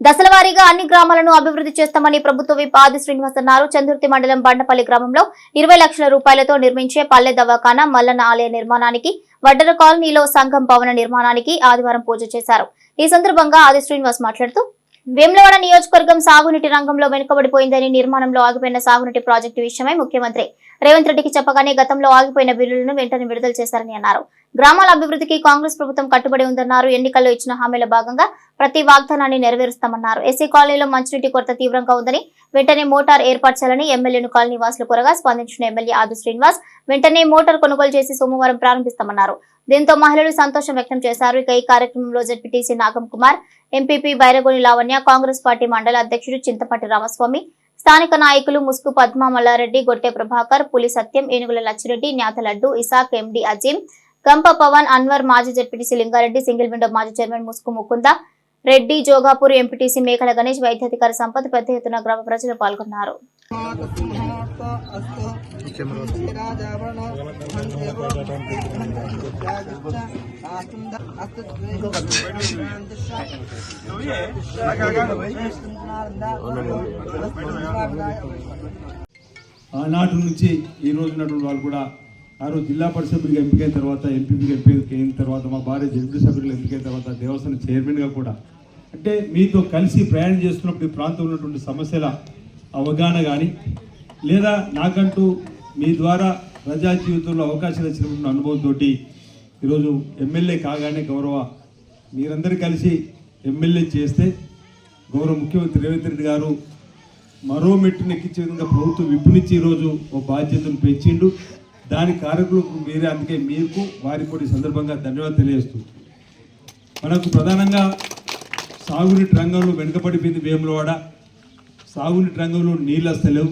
దశల వారీగా అన్ని గ్రామాలను అభివృద్ధి చేస్తామని ప్రభుత్వ విప్ ఆది శ్రీనివాస్ అన్నారు. చందుర్తి మండలం బండపల్లి గ్రామంలో ఇరవై లక్షల రూపాయలతో నిర్మించే పల్లె దవాఖానా మల్లన్న ఆలయ నిర్మాణానికి వడ్డర కాలనీలో సంఘం భవన నిర్మాణానికి ఆదివారం పూజ చేశారు. ఈ సందర్భంగా ఆది శ్రీనివాస్ మాట్లాడుతూ వేములవాడ నియోజకవర్గం సాగునీటి రంగంలో వెనుకబడిపోయిందని నిర్మాణంలో ఆగిపోయిన సాగునీటి ప్రాజెక్టు విషయమై ముఖ్యమంత్రి రేవంత్ రెడ్డికి చెప్పగానే గతంలో ఆగిపోయిన బిల్లులను వెంటనే విడుదల చేశారని అన్నారు. గ్రామాల అభివృద్ధికి కాంగ్రెస్ ప్రభుత్వం కట్టుబడి ఉందన్నారు. ఎన్నికల్లో ఇచ్చిన హామీల భాగంగా ప్రతి వాగ్దానాన్ని నెరవేరుస్తామన్నారు. ఎస్సీ కాలనీలో మంచినీటి కొరత తీవ్రంగా ఉందని వెంటనే మోటార్ ఏర్పాటు చేయాలని ఎమ్మెల్యేను కాలనీ వాసులు కోరగా స్పందించిన ఎమ్మెల్యే ఆది శ్రీనివాస్ వెంటనే మోటార్ కొనుగోలు చేసి సోమవారం ప్రారంభిస్తామన్నారు. దీంతో మహిళలు సంతోషం వ్యక్తం చేశారు. ఇక ఈ కార్యక్రమంలో ZPTC Nagam Kumar MPP Bairagoni Lavanya Congress party మండల అధ్యక్షుడు చింతపట్టి రామస్వామి స్థానిక నాయకులు ముసుగు పద్మ మల్లారెడ్డి గొట్టె ప్రభాకర్ పులి సత్యం ఏనుగుల లచ్చిరెడ్డి న్యాత లడ్డు ఇసాక్ ఎండి అజీం గంప పవన్ అన్వర్ మాజీ జడ్పీటీసీ లింగారెడ్డి సింగిల్ విండో మాజీ చైర్మన్ ముసుగు ముకుంద రెడ్డి జోగాపూర్ ఎంపీటీసీ మేకల గణేష్ వైద్యాధికారి సంపత్ పెద్ద ఎత్తున గ్రామ ప్రజలు పాల్గొన్నారు. ఆనాటి నుంచి ఈ రోజు ఉన్నటువంటి వాళ్ళు కూడా ఆ రోజు జిల్లా పరిషత్ ఎంపికైన తర్వాత ఎంపీపీగా అయిన తర్వాత మా భార్య జడ్పీ సభ్యులు ఎంపికైన తర్వాత దేవస్థాన చైర్మన్గా కూడా. అంటే మీతో కలిసి ప్రయాణం చేస్తున్నప్పుడు ఈ ప్రాంతంలో ఉన్నటువంటి సమస్యల అవగాహన కానీ లేదా నాకంటూ మీ ద్వారా ప్రజా జీవితంలో అవకాశాలు ఇచ్చినటువంటి అనుభవంతో ఈరోజు ఎమ్మెల్యే కాగానే గౌరవ మీరందరూ కలిసి ఎమ్మెల్యే చేస్తే గౌరవ ముఖ్యమంత్రి రేవంత్ రెడ్డి గారు మరో మెట్టును ఎక్కించే విధంగా ప్రభుత్వం విప్పునిచ్చి ఈరోజు ఒక బాధ్యతను పెంచిండు. దాని కార్యక్రమం మీరే అందుకే మీకు వారికి కూడా సందర్భంగా ధన్యవాదాలు తెలియజేస్తూ. మనకు ప్రధానంగా సాగునీటి రంగంలో వెనుకబడిపోయింది వేములవాడ. సాగునీటి రంగంలో నీళ్ళు వస్తలేవు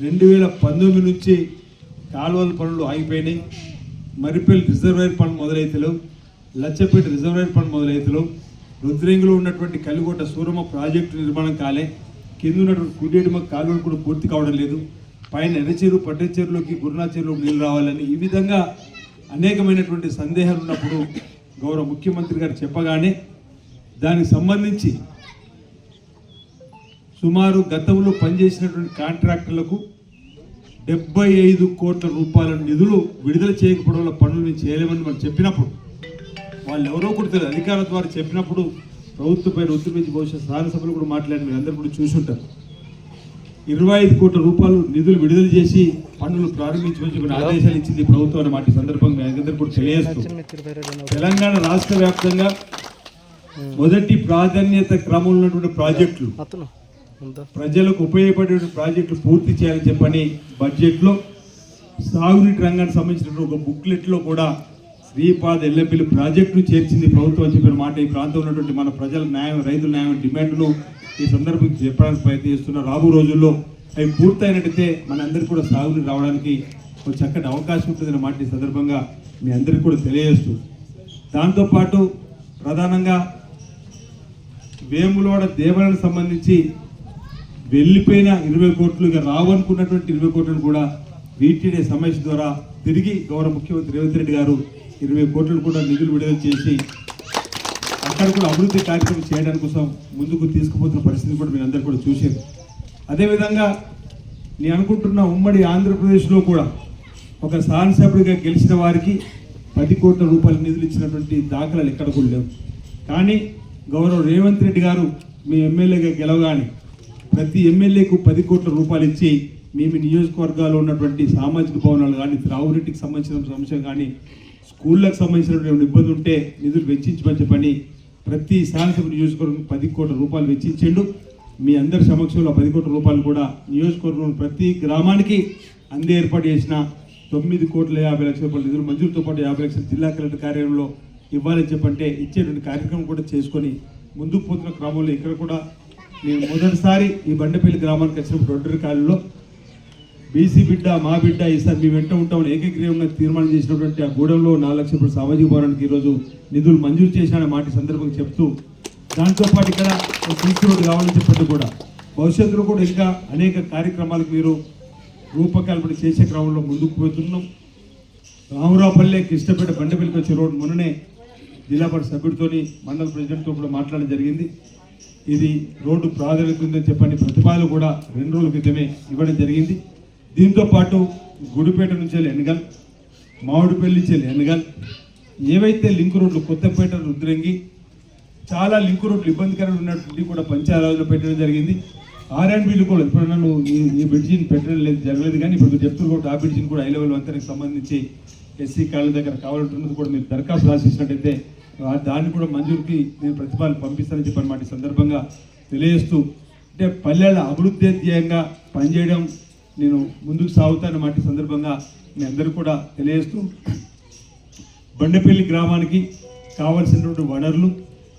రెండు వేల పంతొమ్మిది నుంచి కాలువల పనులు ఆగిపోయినాయి. మరిపల్లి రిజర్వేర్ పనులు మొదలైతలేవు లచ్చపేట రిజర్వేర్ పనులు మొదలైతలో రుద్రేంగులో ఉన్నటువంటి కలిగొట్ట సూరమ్మ ప్రాజెక్టు నిర్మాణం కాలే కింద ఉన్నటువంటి కుడేటిమ కాలువలు కూడా పూర్తి కావడం లేదు పైన ఎర్రచేరు పట్టెచేరులోకి గురునాచేరులో నీళ్ళు రావాలని ఈ విధంగా అనేకమైనటువంటి సందేహాలు ఉన్నప్పుడు గౌరవ ముఖ్యమంత్రి గారు చెప్పగానే దానికి సంబంధించి సుమారు గతంలో పనిచేసినటువంటి కాంట్రాక్టర్లకు డెబ్బై ఐదు కోట్ల రూపాయల నిధులు విడుదల చేయకపోవడం వల్ల పనులు మేము చేయలేమని మనం చెప్పినప్పుడు వాళ్ళు ఎవరో కూడా తెలియదు. అధికారుల ద్వారా చెప్పినప్పుడు ప్రభుత్వపై ఒత్తిడి పెంచి బహుశా శాసనసభలో కూడా మాట్లాడి మీరు అందరూ కూడా చూసుంటారు ఇరవై ఐదు కోట్ల రూపాయలు నిధులు విడుదల చేసి పనులు ప్రారంభించమని కొన్ని ఆదేశాలు ఇచ్చింది ప్రభుత్వం అన్నమాట ఈ సందర్భంగా. అందరూ కూడా తెలియజేస్తూ తెలంగాణ రాష్ట్ర వ్యాప్తంగా మొదటి ప్రాధాన్యత క్రమంలో ఉన్నటువంటి ప్రాజెక్టులు ప్రజలకు ఉపయోగపడే ప్రాజెక్టులు పూర్తి చేయాలని చెప్పని బడ్జెట్లో సాగునీటి రంగానికి సంబంధించిన ఒక బుక్లెట్లో కూడా శ్రీపాద ఎల్లపల్లి ప్రాజెక్టును చేర్చింది ప్రభుత్వం అని చెప్పిన మాట. ఈ ప్రాంతంలో ఉన్నటువంటి మన ప్రజల న్యాయం రైతుల న్యాయం డిమాండ్ను ఈ సందర్భంగా చెప్పడానికి ప్రయత్నిస్తున్న రాబో రోజుల్లో అవి పూర్తయినట్టయితే మనందరికీ కూడా సాగునీరు రావడానికి ఒక చక్కటి అవకాశం ఉంటుందన్న మాట ఈ సందర్భంగా మీ అందరికీ కూడా తెలియజేస్తూ దాంతోపాటు ప్రధానంగా వేములవాడ దేవాలయానికి సంబంధించి వెళ్ళిపోయిన ఇరవై కోట్లు ఇక రావనుకున్నటువంటి ఇరవై కోట్లను కూడా వీటీడీ సమస్య ద్వారా తిరిగి గౌరవ ముఖ్యమంత్రి రేవంత్ రెడ్డి గారు ఇరవై కోట్లను కూడా నిధులు విడుదల చేసి అక్కడ కూడా అభివృద్ధి కార్యక్రమం చేయడానికి కోసం ముందుకు తీసుకుపోతున్న పరిస్థితి కూడా మీరు అందరు కూడా చూసారు అదేవిధంగా నేను అనుకుంటున్న ఉమ్మడి ఆంధ్రప్రదేశ్లో కూడా ఒక శాసనసభ్యుడిగా గెలిచిన వారికి పది కోట్ల రూపాయల నిధులు ఇచ్చినటువంటి దాఖలాలు ఎక్కడ కూడా లేవు. కానీ గౌరవ రేవంత్ రెడ్డి గారు మీ ఎమ్మెల్యేగా గెలవగానే ప్రతి ఎమ్మెల్యేకు పది కోట్ల రూపాయలు ఇచ్చి మేము నియోజకవర్గాల్లో ఉన్నటువంటి సామాజిక భవనాలు కానీ త్రాగునీటికి సంబంధించిన సమస్య కానీ స్కూళ్ళకు సంబంధించినటువంటి ఇబ్బంది ఉంటే నిధులు వెచ్చించమని చెప్పని ప్రతి శాసనసభ నియోజకవర్గం పది కోట్ల రూపాయలు వెచ్చించండు. మీ అందరి సమక్షంలో పది కోట్ల రూపాయలు కూడా నియోజకవర్గం ప్రతి గ్రామానికి అందే ఏర్పాటు చేసిన తొమ్మిది కోట్ల యాభై లక్షల రూపాయల నిధులు మంజూరుతో పాటు యాభై లక్షల జిల్లా కలెక్టర్ కార్యాలయంలో ఇవ్వాలని చెప్పంటే ఇచ్చేటువంటి కార్యక్రమం కూడా చేసుకొని ముందుకు పోతున్న క్రమంలో ఇక్కడ కూడా నేను మొదటిసారి ఈ బండపల్లి గ్రామానికి వచ్చినప్పుడు రొడ్డరి కాలంలో బీసీ బిడ్డ మా బిడ్డ ఈసారి మీ వెంట ఉంటామని ఏకగ్రీవంగా తీర్మానం చేసినటువంటి ఆ గూడెంలో నాలుగు లక్షల రూపాయలు సామాజిక భవనానికి ఈరోజు నిధులు మంజూరు చేసిన మాట సందర్భంగా చెప్తూ దాంతోపాటు ఇక్కడ ఒక రోడ్డు కావాలని చెప్పండి కూడా. భవిష్యత్తులో కూడా ఇంకా అనేక కార్యక్రమాలకు మీరు రూపకల్పన చేసే క్రమంలో ముందుకు పోతున్నాం. రామరావుపల్లె కృష్ణపేట బండపల్లికి వచ్చే రోడ్డు మొన్ననే జిల్లా పరిషత్ సభ్యుడితోని మండల ప్రెసిడెంట్తో కూడా మాట్లాడడం జరిగింది. ఇది రోడ్డు ప్రాధాన్యత ఉందని చెప్పని ప్రతిపాదన కూడా రెండు రోజుల క్రితమే ఇవ్వడం జరిగింది. దీంతో పాటు గుడిపేట నుంచి వెళ్ళి ఎనగల్ మామిడిపల్లి నుంచి వెళ్ళి ఎనగల్ ఏవైతే లింక్ రోడ్లు కొత్తపేట రుద్రంగి చాలా లింక్ రోడ్లు ఇబ్బందికరంగా ఉన్నటువంటి కూడా పంచాయతీలో పెట్టడం జరిగింది. ఆర్ అండ్ బిల్లు కూడా ఎప్పుడన్నా ఈ బ్రిడ్జిని పెట్టడం లేదు జరగలేదు కానీ ఇప్పుడు చెప్తున్నారు కూడా ఆ బ్రిడ్జిని కూడా హై లెవెల్ వంతెనకి సంబంధించి ఎస్సీ కాళ్ళ దగ్గర కావాలంటున్నది కూడా మీరు దరఖాస్తు రాసిచ్చినట్టయితే దాన్ని కూడా మంజూరుకి నేను ప్రతిపాదన పంపిస్తానని చెప్పి అన్నమాట ఈ సందర్భంగా తెలియజేస్తూ అంటే పల్లెల అభివృద్ధి ధ్యేయంగా పనిచేయడం నేను ముందుకు సాగుతానన్నమాట ఈ సందర్భంగా మీ అందరూ కూడా తెలియజేస్తూ బండపల్లి గ్రామానికి కావలసినటువంటి వనరులు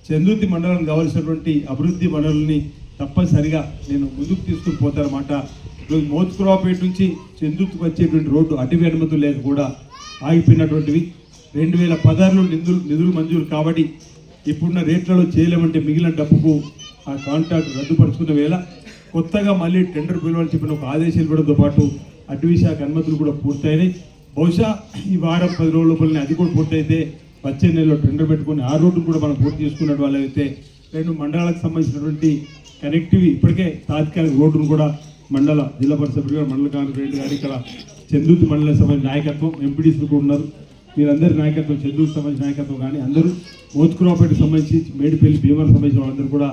చందుర్తి మండలం కావలసినటువంటి అభివృద్ధి వనరుల్ని తప్పనిసరిగా నేను ముందుకు తీసుకుని పోతానమాట ఈరోజు మోత్కురావుపేట నుంచి చందుర్తికి వచ్చేటువంటి రోడ్డు అటవీ అనుమతులు లేక కూడా ఆగిపోయినటువంటివి. రెండు వేల పదహారులో నిధులు నిధులు మంజూరు కాబట్టి ఇప్పుడున్న రేట్లలో చేయలేమంటే మిగిలిన డబ్బుకు ఆ కాంట్రాక్ట్ రద్దుపరుచుకున్న వేళ కొత్తగా మళ్ళీ టెండర్ పిలవాలని చెప్పిన ఒక ఆదేశాలు ఇవ్వడంతో పాటు అటవీ శాఖ అనుమతులు కూడా పూర్తయినాయి. బహుశా ఈ వారం పది రోజుల లోపలనే అది కూడా పూర్తయితే వచ్చే నెలలో టెండర్ పెట్టుకుని ఆ రోడ్డు కూడా మనం పూర్తి చేసుకున్న వాళ్ళైతే రెండు మండలాలకు సంబంధించినటువంటి కనెక్టివ్ ఇప్పటికే తాత్కాలిక రోడ్డును కూడా మండల జిల్లా పరిషత్ మండల కాంగ్రెస్ రెడ్డి గారు ఇక్కడ చందూతి మండల సంబంధించిన నాయకత్వం ఎంపీడీసీలు కూడా ఉన్నారు. మీరందరి నాయకత్వం చందూరు సంబంధించిన నాయకత్వం కానీ అందరూ మోత్కురావుపేటకు సంబంధించి మేడిపల్లి భీమవరం సంబంధించిన వాళ్ళందరూ కూడా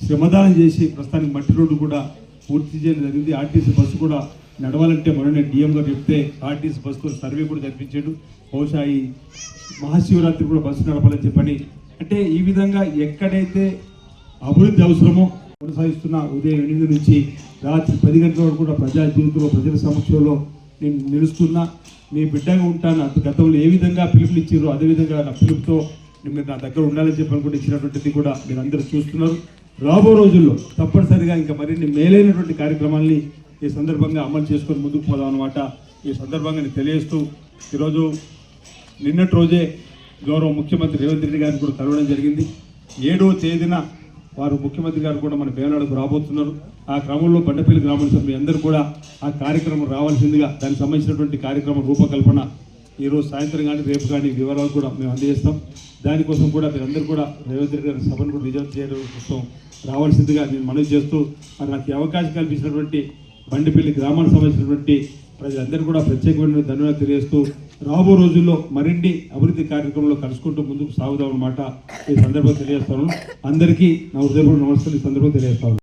శ్రమదానం చేసి ప్రస్తుతానికి మట్టి రోడ్డు కూడా పూర్తి చేయడం జరిగింది. ఆర్టీసీ బస్సు కూడా నడవాలంటే మొన్న డిఎం గారు చెప్తే ఆర్టీసీ బస్సు సర్వే కూడా జరిపించాడు. బహుశా ఈ మహాశివరాత్రి కూడా బస్సు నడపాలని చెప్పని. అంటే ఈ విధంగా ఎక్కడైతే అభివృద్ధి అవసరమో కొనసాగిస్తున్న ఉదయం ఎనిమిది నుంచి రాత్రి పది గంటల వరకు కూడా ప్రజా జీవితంలో ప్రజల సమక్షంలో నేను నిలుస్తున్నా మీ బిడ్డగా ఉంటాను. అటు గతంలో ఏ విధంగా పిలుపునిచ్చారో అదే విధంగా నా పిలుపుతో మీరు నా దగ్గర ఉండాలని చెప్పి అనుకుంటే ఇచ్చినటువంటిది కూడా మీరు అందరూ చూస్తున్నారు. రాబో రోజుల్లో తప్పనిసరిగా ఇంకా మరిన్ని మేలైనటువంటి కార్యక్రమాల్ని ఈ సందర్భంగా అమలు చేసుకొని ముందుకు పోదాం అనమాట ఈ సందర్భంగా నేను తెలియజేస్తూ ఈరోజు నిన్నటి రోజే గౌరవ ముఖ్యమంత్రి రేవంత్ రెడ్డి గారిని కూడా కలవడం జరిగింది. ఏడవ తేదీన వారు ముఖ్యమంత్రి గారు కూడా మన పేనాడుకు రాబోతున్నారు. ఆ క్రమంలో బండపల్లి గ్రామ సభ్యులు అందరూ కూడా ఆ కార్యక్రమం రావాల్సిందిగా దానికి సంబంధించినటువంటి కార్యక్రమ రూపకల్పన ఈరోజు సాయంత్రం కానీ రేపు కానీ వివరాలు కూడా మేము అందజేస్తాం. దానికోసం కూడా మీరందరూ కూడా రేవంత్ రెడ్డి గారి సభను కూడా రిజర్వ్ చేయడం కోసం రావాల్సిందిగా నేను మనవి చేస్తూ మరి నాకు అవకాశం కల్పించినటువంటి బండిపల్లి గ్రామానికి సంబంధించినటువంటి ప్రజలందరూ కూడా ప్రత్యేకమైన ధన్యవాదాలు తెలియజేస్తూ రాబో రోజుల్లో మరిన్ని అభివృద్ధి కార్యక్రమంలో కలుసుకుంటూ ముందుకు సాగుదాం అన్నమాట ఈ సందర్భంగా తెలియజేస్తాను. అందరికీ నా హృదయపూర్వక నమస్కారం ఈ సందర్భంగా తెలియజేస్తాను.